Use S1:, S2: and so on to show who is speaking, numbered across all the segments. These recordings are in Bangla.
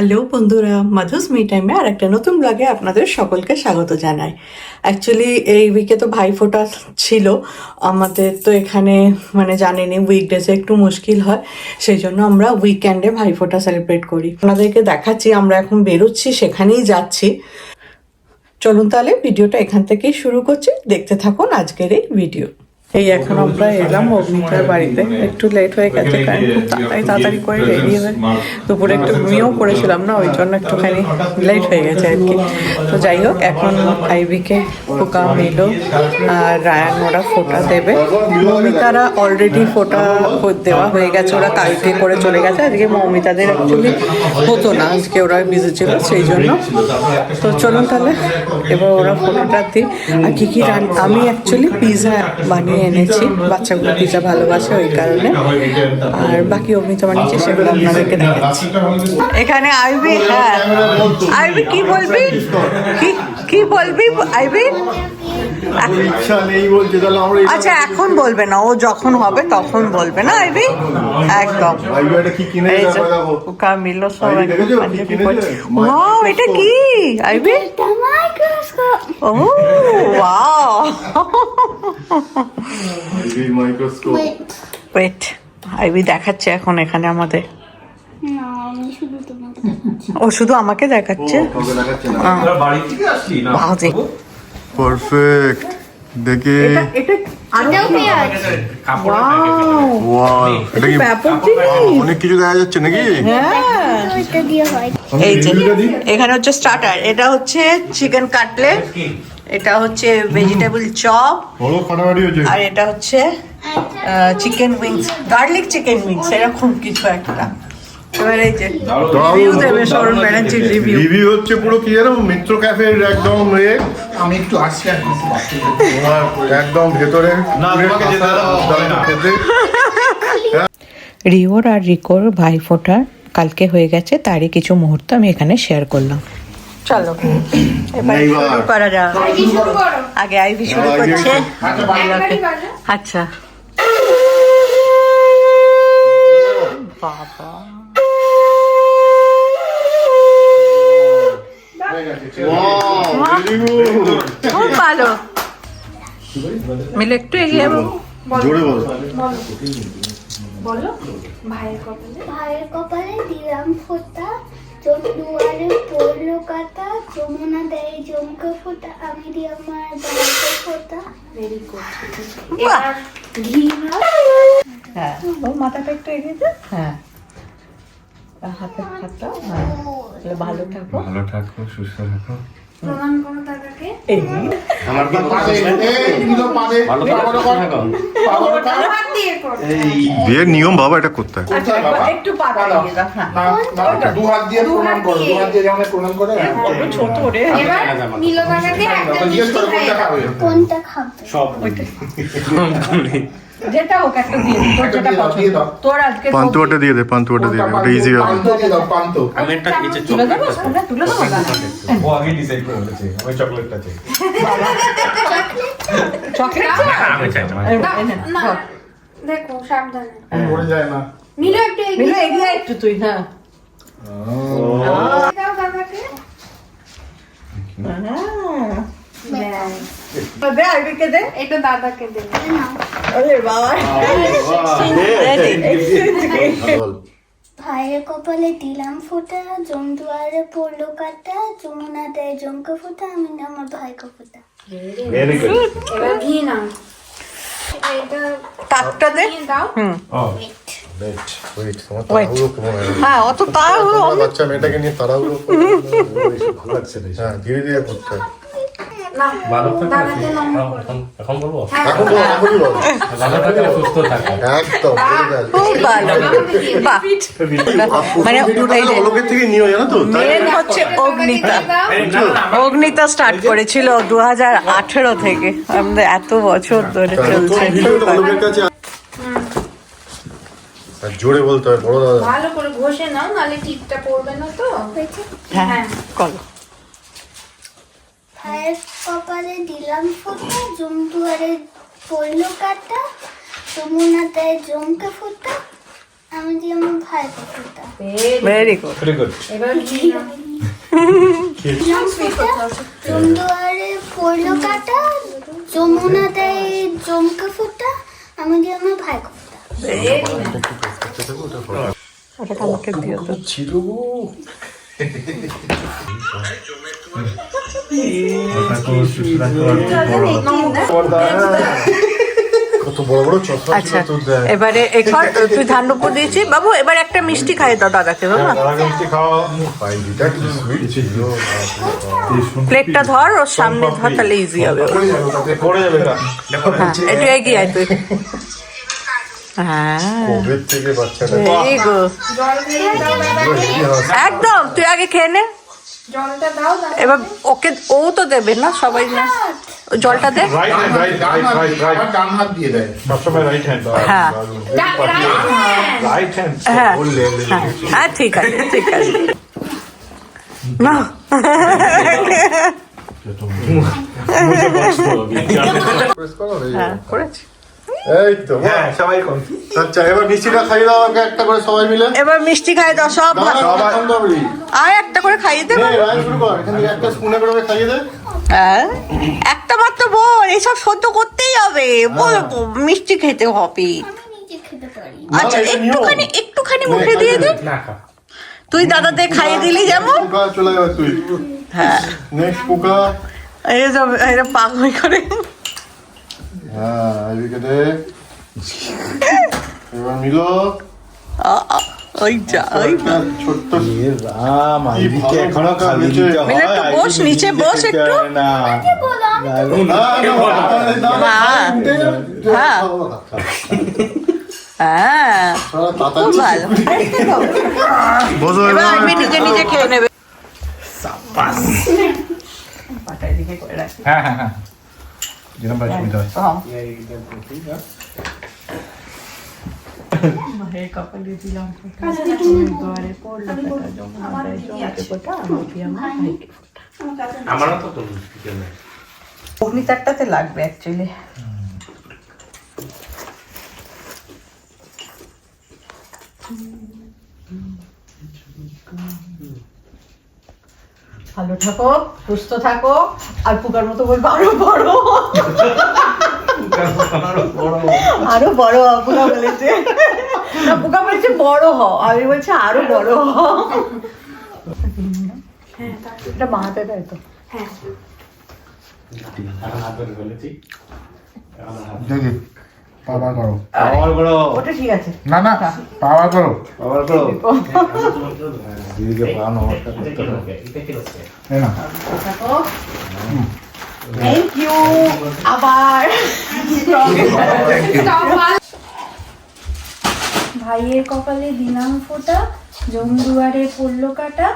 S1: হ্যালো বন্ধুরা, মাধুস মি টাইমে আর একটা নতুন ব্লগে আপনাদের সকলকে স্বাগত জানাই। অ্যাকচুয়ালি এই উইকে তো ভাইফোঁটা ছিল। আমাদের তো এখানে মানে জানেনি উইকডেজে একটু মুশকিল হয়। সেই জন্য আমরা উইকেন্ডে ভাইফোঁটা সেলিব্রেট করি। আপনাদেরকে দেখাচ্ছি, আমরা এখন বেরোচ্ছি, সেখানেই যাচ্ছি। চলুন তাহলে ভিডিওটা এখান থেকেই শুরু করছি। দেখতে থাকুন আজকের এই ভিডিও এই এখন আমরা এলাম অগ্নিকার বাড়িতে। একটু লেট হয়ে গেছে, কারণ খুব তাড়াতাড়ি তাড়াতাড়ি করে রেডি হয়ে দুপুরে একটু ঘুমিয়েও পড়েছিলাম না, ওই জন্য একটুখানি লেট হয়ে গেছে আর কি। তো যাই হোক, এখন আইবিকে পোকা মিলো আর রায়ান ওরা ফোটা দেবে। মৌমিতারা অলরেডি ফোটা দেওয়া হয়ে গেছে, ওরা কালকে করে চলে গেছে। আজকে মৌমিতাদের অ্যাকচুয়ালি হতো না, আজকে ওরা বিজি ছিল সেই জন্য। তো চলুন তাহলে, এবার ওরা ফোটোটা দিই আর কী কী রান আমি অ্যাকচুয়ালি পিৎজা বানিয়ে এনেছি। বাচ্চাগুলো পিজা ভালোবাসে ওই কারণে। আর বাকি অমিতা নিচে সেগুলো আপনাদেরকে দেখাচ্ছি। এখানে আইবি হ্যাঁ। আইবি কি বলবি? কি বলবি? আইবি আচ্ছা এখন বলবে না। ও যখন হবে তখন বলবে না আইবি একদম।
S2: আইডিয়াটা কি কিনে
S1: এই যে
S2: দেখো দেখো
S1: পোকা মিলল সবাই
S2: আইবি দেখেছ? কি কিনেছে?
S1: ওয়াও এটা কি? আইবি ও ওয়াও। ওয়েট আইবি দেখাচ্ছে এখন এখানে আমাদের।
S3: না আমি শুধু তোমাকে দেখাচ্ছি।
S1: ও শুধু আমাকে দেখাচ্ছে?
S4: বাড়ি থেকে আসলি না।
S2: পারফেক্ট দেখি।
S1: এটা
S3: এটাও
S2: ওয়াও এটা কি অনেক কিছু দেখা যাচ্ছে নাকি?
S1: হ্যাঁ।
S3: এটা দিয়ে হয়।
S1: এই যে এখানে হচ্ছে স্টার্টার এটা হচ্ছে চিকেন কাটলেট এটা হচ্ছে ভেজিটেবল চপ আর এটা হচ্ছে chicken wings garlic chicken wings এরকম কিছু একটা। এবার এই যে রিভিউ দেবে সরুন ব্যানার্জির রিভিউ
S2: রিভিউ হচ্ছে পুরো কি জানো? মিত্র ক্যাফের একদম এ
S4: আমি একটু আসছি আর কিছু
S2: একদম ভেতরে।
S4: না, তোমাকে যেতে না।
S1: রিওর আর রিকোর ভাইফোঁটার কালকে হয়ে গেছে তারই কিছু মুহূর্ত আমি এখানে শেয়ার করলাম। চলো। এবার শুরু করা যাক। আগে আইভি শুরু করছে। আচ্ছা বাবা। খুব ভালো মিলে একটু এগিয়ে
S2: জোরে বল।
S3: ভাইয়ের কপালে? দিলাম ফোঁটা চোখ দুয়ারে পড়ল কাটা যমুনা দেয় জমকে ফোঁটা আমি দিই আমার ভাইকে ফোঁটা। ভেরি
S1: বাহ।
S3: ঘি
S1: হ্যাঁ। ও মাথাটা একটু এগিয়ে হ্যাঁ। হাতে হাতটা হ্যাঁ। তাহলে ভালো থাকো।
S4: ভালো থাকো সুস্থ থাকো।
S3: প্রমাণ করো দাদাকে।
S1: এই
S4: আমার কি ভালো থাকো
S3: হাত দিয়ে করো।
S2: বিয়ের নিয়ম বাবা এটা করতে হয়।
S1: আচ্ছা একটু পাতা এগিয়ে দাও হ্যাঁ।
S5: দু হাত দিয়ে প্রণাম করো দু হাত দিয়ে যেমন প্রণাম করে
S1: বড় ছোট রে।
S3: এবার নীল দাদাকে একটা
S5: জিজ্ঞেস করো কোনটা খাবে?
S3: কোনটা খাবে?
S4: সব
S1: যেটা হোক একটা দিয়ে দিই, তোর যেটা পছন্দ। তোর আজকে
S2: পান্তুয়াটা দিয়ে দে পান্তুয়াটা দিয়ে দে ওটা ইজি হবে।
S5: পান্ত দিয়ে দাও পান্ত
S4: আমি একটা নিচে
S1: তুলে দেবো? ওটা তুলে দেবো
S6: ও আগে ডিসাইড করে বলেছে আমি চকলেটটা চাই।
S1: চকলেট
S4: আমি চাই না।
S3: না দেখো সাবধানে।
S5: পড়ে যায় না।
S3: নীল একটু
S1: মিলে এগিয়ে একটু তুই হ্যাঁ।
S3: দাও দাদাকে।
S1: হ্যাঁ। দে আইবিকে দে।
S3: এটা দাদাকে দেবে না ভাইয়ের কপালে দিলাম ফোঁটা জম দুয়ারে পড়ল কাটা যমুনা দেয় জমকে ফোঁটা আমি না আমার ভাইকে ফোঁটা।
S2: ভেরি গুড
S3: এবার ঘি না এটা
S1: দে।
S3: দাও।
S1: হুম।
S2: ওয়েট ওয়েট তোমার তাড়াহুড়ো কেমন হ্যাঁ
S1: অত তাড়াহুড়ো
S2: বাচ্চা মেয়েটাকে নিয়ে তাড়াহুড়ো ভালো লাগছে হ্যাঁ ধীরে ধীরে করতে হয়
S4: ভালো থাকো
S3: দাদাকে নমস্কার করো।
S4: এখন- এখন বলব?
S2: এখন বল
S4: ভালো থাকো সুস্থ থাকো।
S2: একদম
S1: খুব ভালো। মানে এই
S2: থেকে নিও জানো তো?
S1: মেন হচ্ছে অগ্নিতা। অগ্নিতা স্টার্ট করেছিল দু হাজার আঠেরো থেকে। আমাদের এত বছর ধরে চলছে।
S2: জোরে বলতে হয় বড় দাদা।
S3: ভালো করে ঘষে নাও নালে টিপটা পড়বে না তো।
S1: হ্যাঁ করো
S3: ভাইয়ের কপালে দিলাম ফুটা জম দুয়ারে পড়ল কাটা যমুনা দেয় জমকে ফুটা আমি দিই আমার ভাইকে ফোটা
S1: ভেরি গুড
S6: ভেরি গুড
S3: দিলাম ফোটা জমদুয়ারে পড়ল কাটা যমুনা দেয় জমকে ফোটা আমি দিই আমার ভাইকে ফোটা
S1: ওটা আমাকে দিও তো
S2: ছিল
S1: আচ্ছা এবারে এখন তুই দিয়েছি বাবু এবার একটা মিষ্টি খাইয়ে দাও দাদাকে বাবা। প্লেটটা ধর ওর সামনে ধর তাহলে ইজি হবে। হ্যাঁ একটু এগিয়ে আয় তুই। হ্যাঁ। একদম তুই আগে খেয়ে নে। এবার ওকে ও তো দেবে না সবাই না। জলটা দে। হ্যাঁ। হ্যাঁ। হ্যাঁ, হ্যাঁ ঠিক আছে ঠিক আছে। না। হ্যাঁ করেছি।
S2: এই তো
S6: হ্যাঁ সবাই কোন
S2: আচ্ছা এবার মিষ্টিটা খাইয়ে দাও আমাকে একটা করে সবাই মিলে।
S1: এবার মিষ্টি খাই দাও সব
S2: না, না,
S1: ভালো।
S2: এখন দাও রে।
S1: আর একটা করে খাইয়ে দেবো
S2: নে, রাইন শুরু কর। এখান থেকে একটা স্পুনে করে খাইয়ে দে।
S1: হ্যাঁ। একটা মাত্র বল এইসব সহ্য করতেই হবে। বল মিষ্টি খেতে হবে। আচ্ছা একটুখানি একটুখানি মুখে দিয়ে দে।
S4: না খা।
S1: তুই দাদাদের খাইয়ে দিলি যেমন।
S2: চলে যাবে তুই।
S1: হ্যাঁ।
S2: Next পোকা।
S1: এই যে পাগল করে।
S2: হ্যাঁ, এদিকে। এবার মিলো।
S1: ওই যা ওই
S2: ছোট্ট
S6: রাম
S2: আইভিকে
S6: এখনও খালি দিতে
S1: মিলে একটু বস নিচে বস একটু
S6: না
S1: হ্যাঁ। হ্যাঁ। হ্যাঁ
S2: বসো
S1: এবার। আমি নিজে নিজে খেয়ে নেবে
S6: হ্যাঁ হ্যাঁ হ্যাঁ যেরকম ভাই সুবিধা হয়
S1: হ্যাঁ। মায়ের কপালে দিলাম ফোঁটা, দুয়ারে পড়ল কাঁটা, যমুনাটায় জমকে ফোঁটা, আমি দিয়ে আমার ভাইকে ফোঁটা।
S4: আমারও তো তো মিষ্টি নেই
S1: অগ্নিতারটাতে লাগবে অ্যাকচুয়ালি ভালো থাকো সুস্থ থাকো আর পুকার মতো বলব আরও বড়। আরও বড় হ পুকা বলেছে। না পুকা বলেছে বড় হ আমি বলছি আরও বড় হ এটা মাহাতে দেয় তো।
S4: বলেছি
S2: দেখি পাওয়া করো।
S6: পাওয়ার করো।
S1: ওটা ঠিক আছে।
S2: না না পাওয়া করো।
S6: পাওয়ার করো। দিদিকে অবস্থা করতে হবে
S2: না।
S1: থ্যাংক ইউ আবার।
S3: ভাইয়ের কপালে দিলাম ফোটা জমদুয়ারে পড়ল কাটা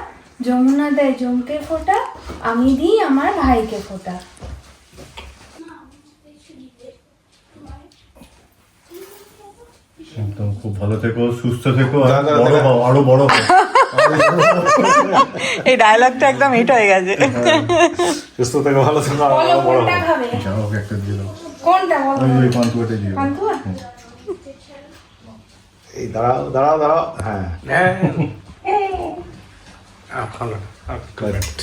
S3: যমুনা দেয় জমকে ফোটা আমি দিই আমার ভাইকে ফোটা।
S2: একদম খুব ভালো থেকো সুস্থ থেকো বড়। হও আরও বড় হও।
S1: এই ডায়লগটা একদম হিট হয়ে গেছে।
S6: সুস্থ থেকে ভালো থেকো আর বড়
S2: যাও ওকে একটা দিয়ে দাও।
S3: কোনটা বলো?
S2: ওই পান্তুয়াটা দাও।
S3: পান্তুয়া?
S6: এই দাঁড়াও দাঁড়াও দাঁড়াও। হ্যাঁ।
S4: ভালো
S6: correct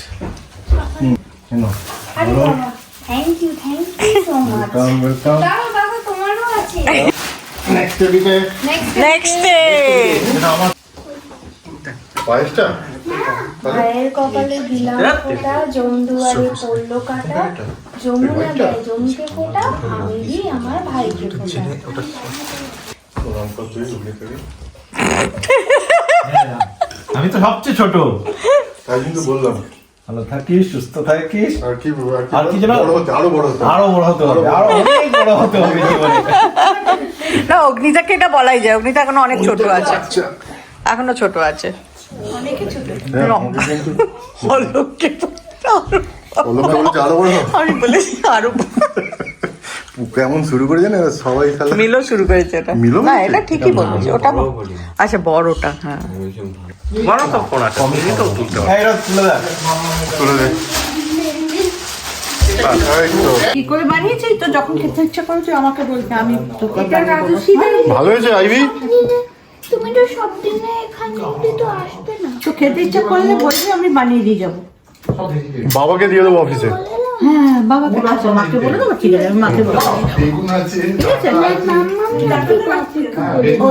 S3: thank you thank you so much
S2: welcome welcome
S3: দাদা তোমারও আছে।
S2: নেক্সট টেবিলে
S3: নেক্সট
S1: নেক্সট ডে
S2: পায়েসটা?
S3: ভাইয়ের কপালে দিলাম ফোটা জমদুয়ারে পড়ল কাটা যমুনা দেয় জমকে ফোটা আমি দিই আমার ভাইকে ফোটা।
S6: আমি তো সবচেয়ে ছোট।
S2: তাই কিন্তু বললাম।
S6: ভালো থাকিস সুস্থ থাকিস।
S2: আর কি
S6: আর কি যেন?
S2: আরও বড় হতে
S6: আরও বড় হতে হবে আরও অনেক বড় হতে হবে জীবনে।
S1: না অগ্নিতাকে এটা বলাই যায়। অগ্নিতা এখনও অনেক ছোট আছে।
S2: আচ্ছা।
S1: এখনও ছোট আছে।
S2: হ্যাঁ, বড়। কেমন শুরু করে জানে সবাই
S1: শুরু করেছে এটা। না এটা ঠিকই বলেছে ওটা আচ্ছা বড়টা হ্যাঁ।
S4: তো ফোন আছে
S6: তুলে
S2: তুলে দে তো।
S1: কি করে বানিয়েছি তো যখন খেতে ইচ্ছা করেছে আমাকে বলতে আমি তোকে
S2: ভালো হয়েছে
S3: তুমি তো সব দিনে এখানে তো আসবে না।
S1: তো খেতে ইচ্ছা করলে বলবি আমি বানিয়ে দিয়ে যাব।
S2: বাবাকে দিয়ে দেবো অফিসে
S1: হ্যাঁ বাবাকে আচ্ছা মাকে বলে দেবো ঠিক আছে আমি মাকে বলে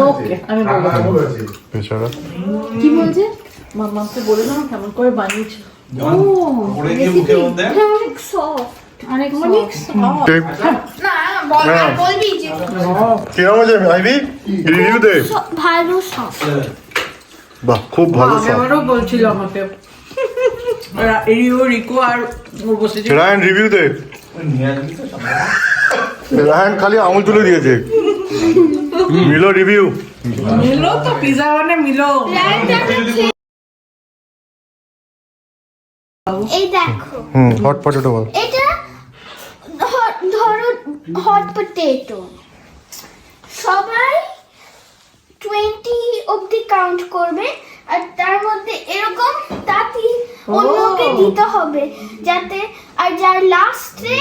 S1: ওকে আমি বলে দেবো
S2: এছাড়া
S1: কি বলছে? মামাকে বলে দেবো কেমন করে বানিয়েছে।
S4: পড়ে গিয়ে মুখের মধ্যে
S3: অনেক সফট
S1: অনেক অনেক
S3: না বল বলবি যে
S2: কিরম আছে আইবি রিভিউ দে
S3: ভালো সফট
S2: বাহ খুব ভালো সব
S1: আমারও বলছিল আমাকে রিও রিকো আর বসেছে
S2: রায়ন রিভিউ দে রায়ন খালি আঙুল তুলে দিয়েছে মিলো রিভিউ
S1: মিলো তো পিজা মানে মিলো
S3: এই দেখো।
S2: হুম হট পটেটো বল।
S3: এটা ধরো হট পটেটো সবাই টোয়েন্টি অবধি কাউন্ট করবে আর তার মধ্যে এরকম তাতি অন্যকে দিতে হবে যাতে আর যার লাস্টে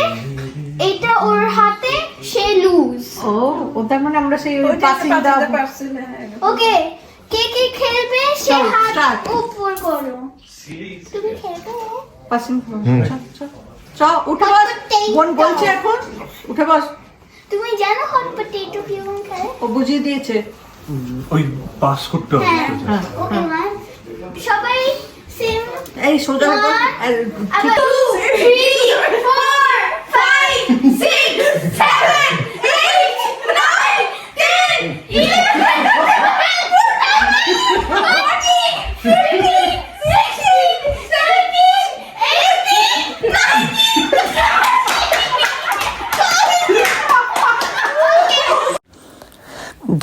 S3: এটা ওর হাতে সে লুজ
S1: ও ওটার মানে আমরা সেই পাসিং দাও।
S3: ওকে কে কে খেলবে সে হাত উপর করো। তুমি খেলবে
S1: বলছে এখন উঠে বস
S3: তুমি
S1: ও বুঝিয়ে দিয়েছে এই সোজা হয়ে
S3: three,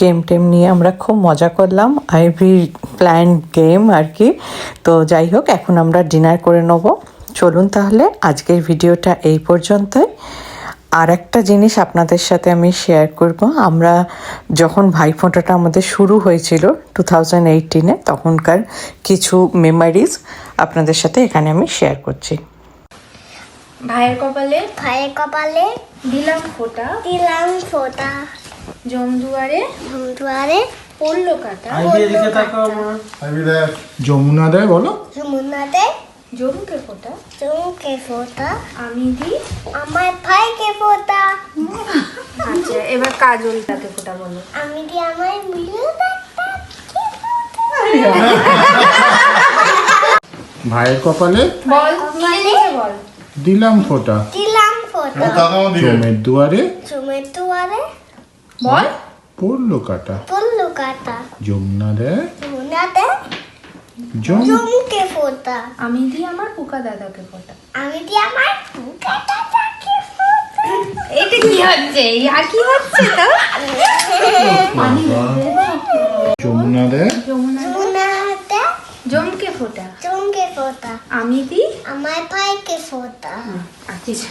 S1: গেম টেম নিয়ে আমরা খুব মজা করলাম। আইভি প্ল্যান গেম আর কি। তো যাই হোক এখন আমরা ডিনার করে নেব। চলুন তাহলে আজকের ভিডিওটা এই পর্যন্তই। আর একটা জিনিস আপনাদের সাথে আমি শেয়ার করব। আমরা যখন ভাইফোঁটাটা আমাদের শুরু হয়েছিল টু থাউজেন্ড এইটিনে তখনকার কিছু মেমারিজ আপনাদের সাথে এখানে আমি শেয়ার করছি।
S7: ভাইয়ের কপালে
S3: ভাইয়ের কপালে
S7: দিলাম ফোঁটা।
S3: দিলাম ফোটা।
S7: জমদুয়ারে
S3: দুয়ারে
S7: পড়ল কাটা
S5: যমুনা দেয় বলো।
S3: যমুনাতে।
S7: জমকে ফোঁটা।
S3: চুমকে ফোটা।
S7: আমি দিই।
S3: আমার ভাইকে ফোটা।
S7: আচ্ছা এবার কাজলটাকে ফোঁটা বলো।
S3: আমি দি আমার মিলু
S5: ভাইয়ের কপালে?
S7: বল বল।
S5: দিলাম ফোঁটা।
S3: দিলাম ফোটা।
S5: জমের দুয়ারে?
S3: চুমের দুয়ারে।
S7: বল
S5: পড়ল কাটা।
S3: পল্লু কাটা।
S5: যমুনা দেয়
S3: যমুনাতে
S5: জম
S3: চুমকে ফোটা।
S7: আমি দিই আমার পোকা দাদাকে ফোঁটা।
S3: আমি দি আমার পুকাটা তাকে ফোটা।
S7: এটা কি হচ্ছে? আর কি হচ্ছে তো?
S5: যমুনা দেয়
S3: যমুনাতে
S7: জমকে ফোঁটা।
S3: চুমকে ফোটা।
S7: আমি দিই
S3: আমার ভাইকে ফোটা।
S7: আচ্ছা।